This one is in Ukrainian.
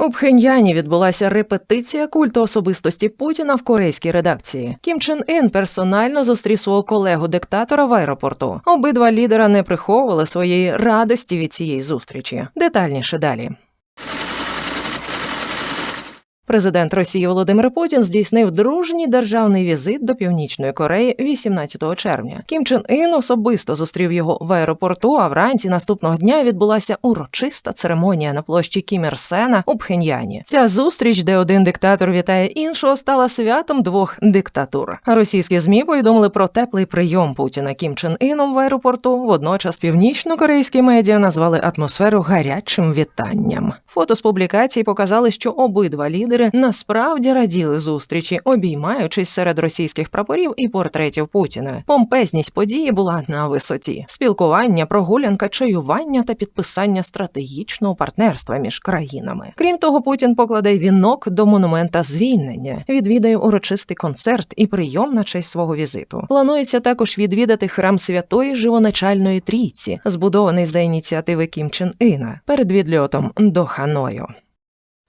У Пхеньяні відбулася репетиція культу особистості Путіна в корейській редакції. Кім Чен Ін персонально зустрів свого колегу диктатора в аеропорту. Обидва лідера не приховували своєї радості від цієї зустрічі. Детальніше далі. Президент Росії Володимир Путін здійснив дружній державний візит до Північної Кореї 18 червня. Кім Чен Ін особисто зустрів його в аеропорту. А вранці наступного дня відбулася урочиста церемонія на площі Кім Ір Сена у Пхеньяні. Ця зустріч, де один диктатор вітає іншого, стала святом двох диктатур. Російські змі повідомили про теплий прийом Путіна Кім Чен Іном в аеропорту. Водночас північно-корейські медіа назвали атмосферу гарячим вітанням. Фото з публікацій показали, що обидва лідери насправді раділи зустрічі, обіймаючись серед російських прапорів і портретів Путіна. Помпезність події була на висоті: спілкування, прогулянка, чаювання та підписання стратегічного партнерства між країнами. Крім того, Путін покладе вінок до монумента звільнення, відвідає урочистий концерт і прийом на честь свого візиту. Планується також відвідати храм святої живоначальної трійці, збудований за ініціативи Кім Чен Іна перед відльотом до Ханою.